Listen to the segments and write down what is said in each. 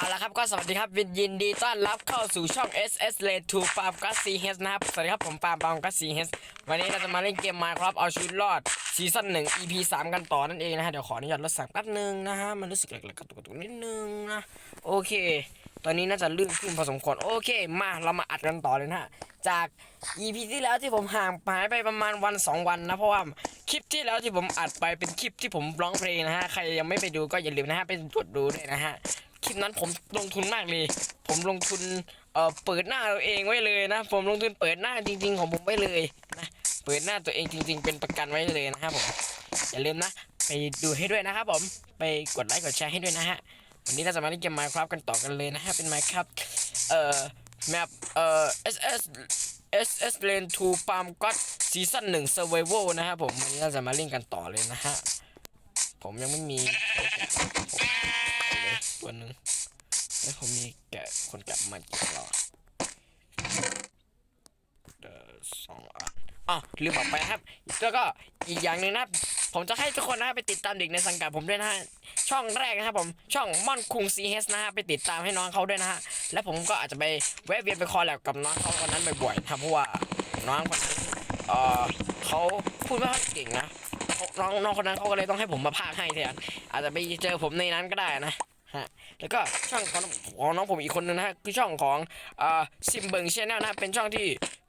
เอาละครับก็สวัสดีครับวินยินดีต้อนรับเข้าสู่ช่อง SS l a y 2 Farm g a s C h นะครับสวัสดีครับผมปาล์มปาล์ม g a s C h วันนี้เราจะมาเล่นเกม Minecraft เอาชีวิตรอดซีซั่น1 EP 3กันต่อนั่นเองนะฮะเดี๋ยวขออนุญาตลดสั่งแป๊บนึงนะฮะมันรู้สึกแหลกๆกระตุกกระตุกนิดนึงนะโอเค ตอนนี้น่าจะลื่นขึ้นพอสมควรโอเค มาเรามาอัดกันต่อเลยนะฮะจาก EP ที่แล้วที่ผมห่างหายไปประมาณวัน 2 วันนะเพราะว่าคลิปที่แล้วที่ผมอัดไปเป็นคลิปที่ผมร้องเพลงนะฮะใครยังไม่ไปดูก็อย่าลืมนะฮะไปกดดูด้วยนะฮะ คลิปนั้นผมลงทุนมากเลย ผมลงทุนเอ่อเปิดหน้าตัวเองไว้เลยนะ ผมลงทุนเปิดหน้าจริง ๆ ของผมไว้เลยนะ เปิดหน้าตัวเองจริง ๆ เป็นประกันไว้เลยนะครับผมอย่าลืมนะ ไปดูให้ด้วยนะครับผม ไปกดไลค์กดแชร์ให้ด้วยนะฮะ วันนี้เราจะมาเล่นเกม Minecraft กันต่อกันเลยนะฮะ เป็น Minecraft เอ่อแมปเอ่อ SS SS Lane 2 Farm God Season 1 Survival นะครับผม วันนี้เราจะมาเล่นกันต่อเลยนะฮะ ผมยังไม่มี เลยตัวหนึ่งแล้วผมมีแกะคนแกะมากี่หลอดเดอสองอันอ๋อลืมบอกไปนะครับ แล้วก็อีกอย่างหนึ่งนะครับ ผมจะให้ทุกคนนะฮะไปติดตามเด็กในสังกัดผมด้วยนะฮะช่องแรกนะครับผมช่องม่อนคุงซีเฮสนะฮะไปติดตามให้น้องเขาด้วยนะฮะและผมก็อาจจะไปแวะเวียนไปคอแลบกับน้องเขาคนนั้นบ่อยๆนะครับเพราะว่าน้องคนนั้นเอ่อเขาพูดไม่ค่อยเก่งนะน้องน้องคนนั้นเขาก็เลยต้องให้ผมมาพากย์ให้แทนอาจจะไปเจอผมในนั้นก็ได้นะ ฮะแล้วก็ช่องของของน้องผมอีกคนนึงนะฮะคือช่องของอ่าซิมเบิงชแนลนะเป็นช่องที่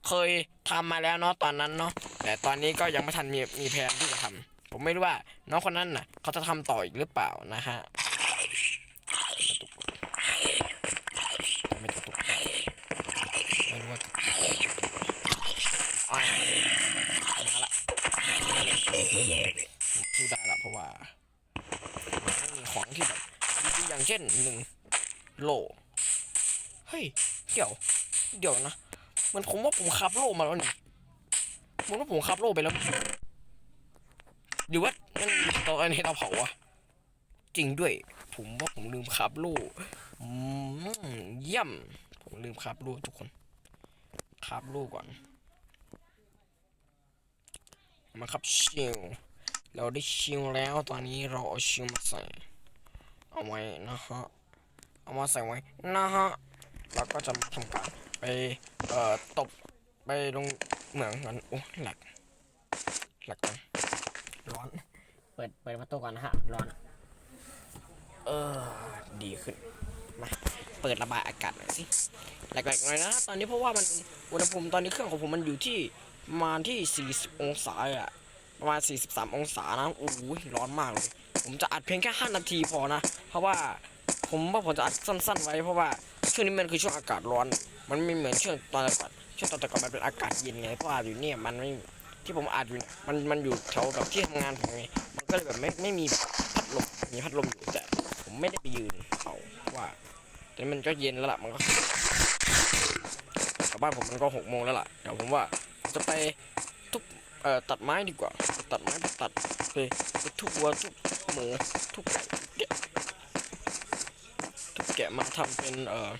เคยทำมาแล้วเนาะตอนนั้นเนาะแต่ตอนนี้ก็ยังไม่ทันมีมีแผนที่จะทำผมไม่รู้ว่าน้องคนนั้นน่ะเขาจะทำต่ออีกหรือเปล่านะฮะไม่ตกไม่รู้ว่าอ่ามาละพูดได้ละเพราะว่ามันไม่มีของที่แบบดีๆ อย่างเช่นหนึ่งโลเฮ้ย เดี๋ยว เดี๋ยวนะ มันผมว่าผมคับโลมาแล้วนี่มันว่าผมคับโลไปแล้ว หรือว่ามันตอนนี้เราเผาอะจริงด้วย ผมว่าผมลืมคับโลอืมเยี่ยม ผมลืมคับโลทุกคนคับโลก่อน มาครับชิลเราได้ชิลแล้วตอนนี้เราเอาชิลมาใส่ เอาไว้นะฮะเอามาใส่ไว้นะฮะเราก็จะทำการไปเอ่อตบไปลงเหมืองกันโอ้หลักหลักกันร้อน เปิดเปิดประตูก่อนนะฮะร้อนเออดีขึ้นมาเปิดระบายอากาศหน่อยสิแหลกๆหน่อยนะตอนนี้เพราะว่ามันอุณหภูมิตอนนี้เครื่องของผมมันอยู่ที่มาที่ 40 องศาอะ ประมาณ 43 องศานะโอ้ยร้อนมากเลย ผมจะอัดเพียงแค่ 5 นาทีพอนะ เพราะว่าผมว่าผมจะอัดสั้น ๆ ไว้เพราะว่าช่วงนี้มันคือช่วงอากาศร้อน มันไม่เหมือนช่วงตอนต่ก่อนช่วงตอนต่ก่อนมันเป็นอากาศเย็นไงเพราะว่าอยู่เนี่ยมันไม่ที่ผมอัดอยู่เนี่ยมันมันอยู่แถวกับที่ทำงานผมไงมันก็เลยแบบไม่ไม่มีพัดลมมีพัดลมอยู่แต่ผมไม่ได้ไปยืนเขาว่า แต่มันก็เย็นแล้วล่ะมันก็กลับบ้านผมมันก็หกโมงแล้วล่ะเดี๋ยวผมว่าจะไป เอ่อตัดไม้ดีกว่า ตัดไม้ตัดไปไปทุบวัวทุบหมูทุกแกะทุบแกะมาทำเป็นเอ่อ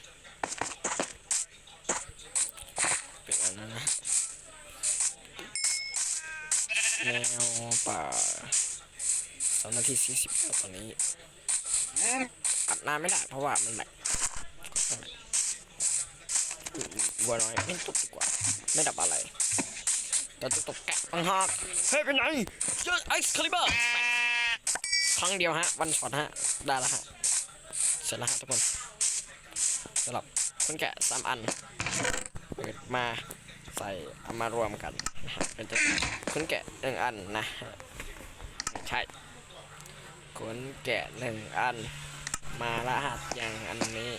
เป็นอันนั้นะแนวป่าสองนาทีสี่สิบตอนนี้อัดนานไม่ได้เพราะว่ามันแบบวัวน้อยไม่ตุบดีกว่า ไม่ดับอะไร เราจะตกแกะต่างหากเฮ้ยไปไหนเจอไอซ์คาลิเบอร์ครั้งเดียวฮะวันช็อตฮะได้แล้วฮะเสร็จแล้วฮะทุกคนสำหรับคนแกะสามอันเปิดมาใส่เอามารวมกันนะฮะเป็นตัวคนแกะหนึ่งอันนะฮะใช่คนแกะหนึ่งอัน มาละฮะอย่างอันนี้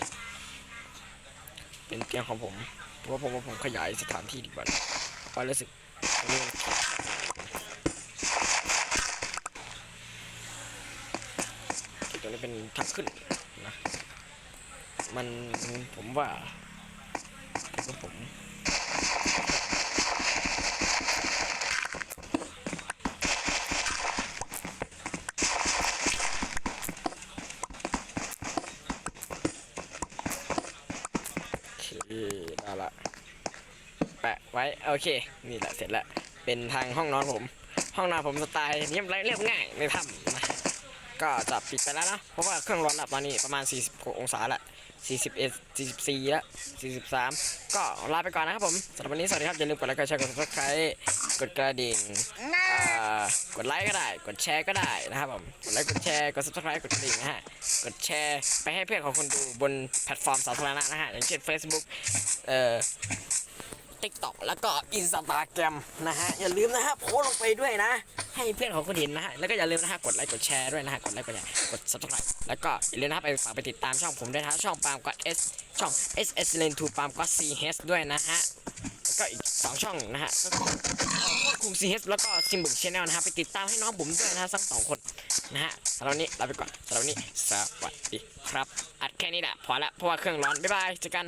เป็นเตียงของผมเพราะว่าผมว่าผมขยายสถานที่ดีกว่าเพราะรู้สึกอันนี้มัน ตัวนี้เป็นทักขึ้นนะ มันผมว่าว่าผมโอเคได้ละ แปะ ไว้โอเค นี่แหละเสร็จแล้วเป็นทางห้องนอนผม ห้องนอนผมสไตล์เรียบเรียบง่ายในถ้ำนะก็จะปิดไปแล้วนะเพราะว่าเครื่องร้อนแล้วตอนนี้ประมาณ 46 องศาละ41 44แล้ว43 ก็ลาไปก่อนนะครับผมสำหรับวันนี้สวัสดีครับ อย่าลืมกดไลค์กดแชร์กด subscribe กดกระดิ่งกดไลค์ก็ได้ กดแชร์ก็ได้นะครับผมกดไลค์กดแชร์กด subscribe กดกระดิ่งนะฮะกดแชร์ไปให้เพื่อนของคนดูบนแพลตฟอร์มสาธารณะนะฮะอย่างเช่น Facebook เอ่อ TikTok แล้วก็ Instagram นะฮะ อย่าลืมนะฮะโพสต์ลงไปด้วยนะ ให้เพื่อนของคนเห็นนะฮะ แล้วก็อย่าลืมนะฮะ กดไลค์กดแชร์ด้วยนะฮะ กดไลค์กดแชร์กด subscribe แล้วก็อย่าลืมนะฮะไปฝากไปติดตามช่องผมด้วยนะฮะช่องปาล์มก็ S ช่อง S S Lane to ปาล์มก็ C H ด้วยนะฮะแล้วก็อีกสองช่องนะฮะก็คือคุม C H แล้วก็ซิมบึกชแนลนะฮะไปติดตามให้น้องผมด้วยนะฮะสักสองคนนะฮะสำหรับวันนี้ลาไปก่อนสำหรับวันนี้สวัสดีครับอัดแค่นี้แหละพอละเพราะว่าเครื่องร้อนบ๊ายบายเจอกัน